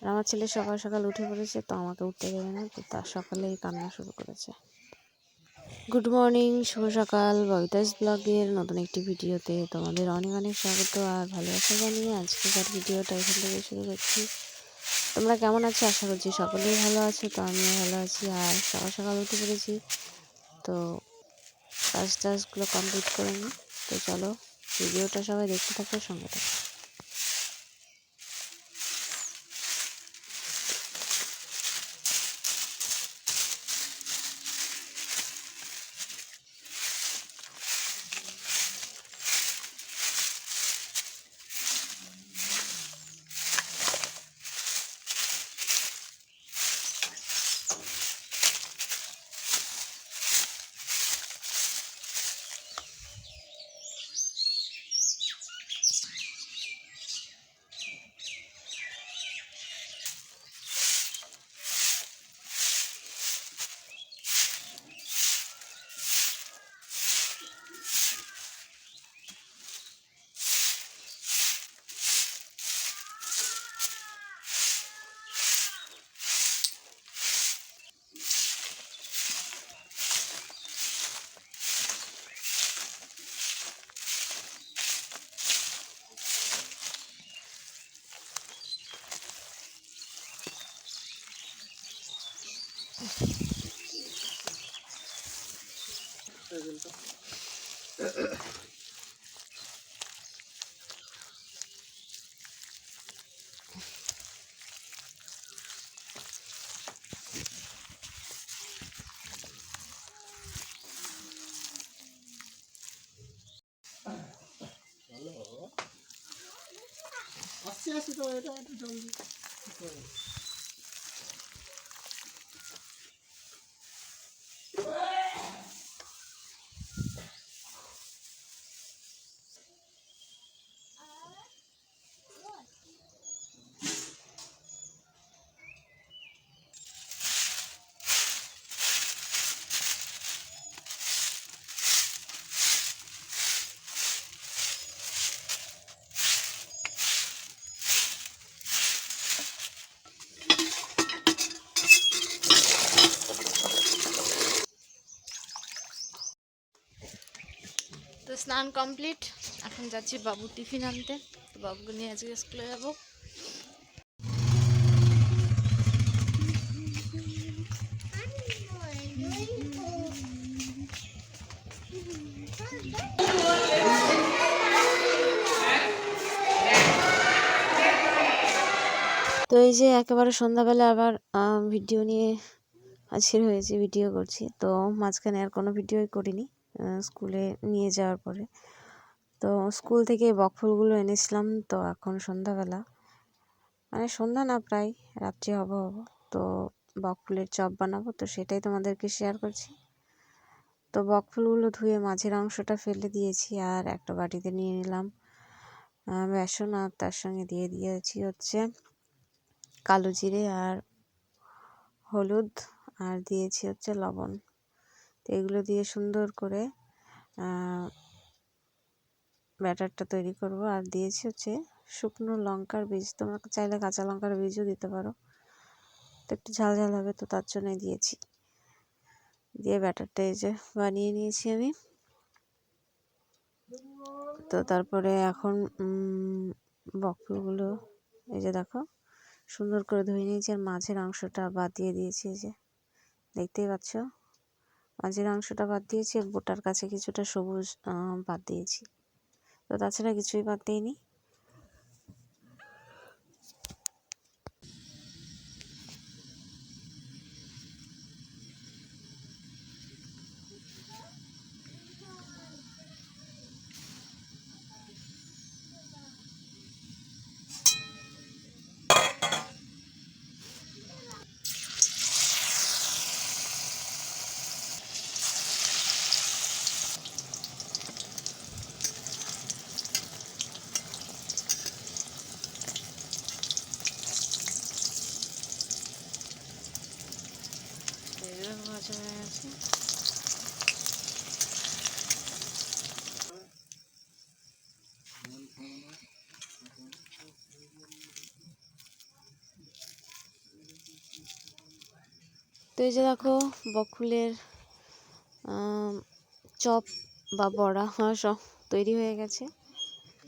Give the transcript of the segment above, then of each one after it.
আর আমার ছেলে সকাল সকাল উঠে পড়েছে, তো আমাকে উঠতে দেবে না, তো তার সকালেই কান্না শুরু করেছে। গুড মর্নিং শুভ সকাল, ববিতাস ব্লগের নতুন একটি ভিডিওতে তোমাদের অনেক অনেক স্বাগত আর ভালোবাসা জানিয়ে আজকেকার ভিডিওটা এখান থেকে শুরু করছি। তোমরা কেমন আছো? আশা করছি সকলেই ভালো আছো, তো আমিও ভালো আছি আর সকাল সকাল উঠে পড়েছি, তো কাজ টাজগুলো কমপ্লিট করে নিই তো চলো ভিডিওটা সবাই দেখতে থাকো, সঙ্গে থাকো। আসছি আসছি তো এটা একটু জলদি। তো স্নান কমপ্লিট। এখন যাচ্ছি বাবু টিফিন আনতে। তো বাবুকে নিয়ে আজকে স্কুলে যাব। তো এই যে একেবারে সন্ধ্যাবেলা আবার ভিডিও নিয়ে হাজির হয়েছি ভিডিও করছি। তো মাঝখানে আর কোনো ভিডিওই করিনি। স্কুলে নিয়ে যাওয়ার পরে। তো স্কুল থেকে বকফুলগুলো এনেছিলাম তো এখন সন্ধ্যাবেলা। মানে সন্ধ্যা না প্রায়, রাত্রি হব হব। তো বকফুলের চপ বানাবো তো সেটাই তোমাদেরকে শেয়ার করছি। তো বকফুলগুলো ধুয়ে মাঝের অংশটা ফেলে দিয়েছি আর একটা বাটিতে নিয়ে নিলাম। বেসন আর তার সঙ্গে দিয়ে দিয়েছি হচ্ছে কালো জিরে আর হলুদ আর দিয়েছি হচ্ছে লবণ। এগুলো দিয়ে সুন্দর করে ব্যাটারটা তৈরি করব। আর দিয়েছি হচ্ছে শুকনো লঙ্কার বীজ। তোমরা চাইলে কাঁচা লঙ্কার বীজও দিতে পারো। তো একটু ঝাল ঝাল হবে তো তার জন্যই দিয়েছি। দিয়ে ব্যাটারটা এই যে বানিয়ে নিয়েছি আমি। তো তারপরে এখন বকফুলগুলো এই যে দেখো, সুন্দর করে ধুয়ে নিয়েছি। আর মাঝের অংশটা বাদ দিয়ে দিয়েছি এই যে। দেখতেই পাচ্ছ? মাঝের অংশটা বাদ দিয়েছি আর বোটার কাছে কিছুটা সবুজ বাদ দিয়েছি। তো তাছাড়া কিছুই বাদ দিইনি এগুলো ভাজা হয়ে গেছে তো এই যে দেখো, বকুলের চপ বা বড়া আমার সব তৈরি হয়ে গেছে।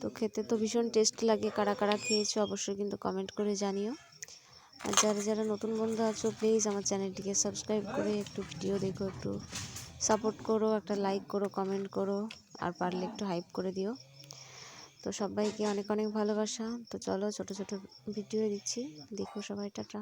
তো খেতে তো ভীষণ টেস্ট লাগে, কারা কারা খেয়েছো অবশ্যই কিন্তু কমেন্ট করে জানিও। আর যারা যারা নতুন বন্ধু আছো প্লিজ আমার চ্যানেলটিকে সাবস্ক্রাইব করে একটু ভিডিও দেখো, একটু সাপোর্ট করো, একটা লাইক করো কমেন্ট করো, আর পারলে একটু হাইপ করে দিও। তো সবাইকে অনেক অনেক ভালোবাসা। তো চলো ছোট ছোট ভিডিও দিচ্ছি। দেখো সবাই, টাটা।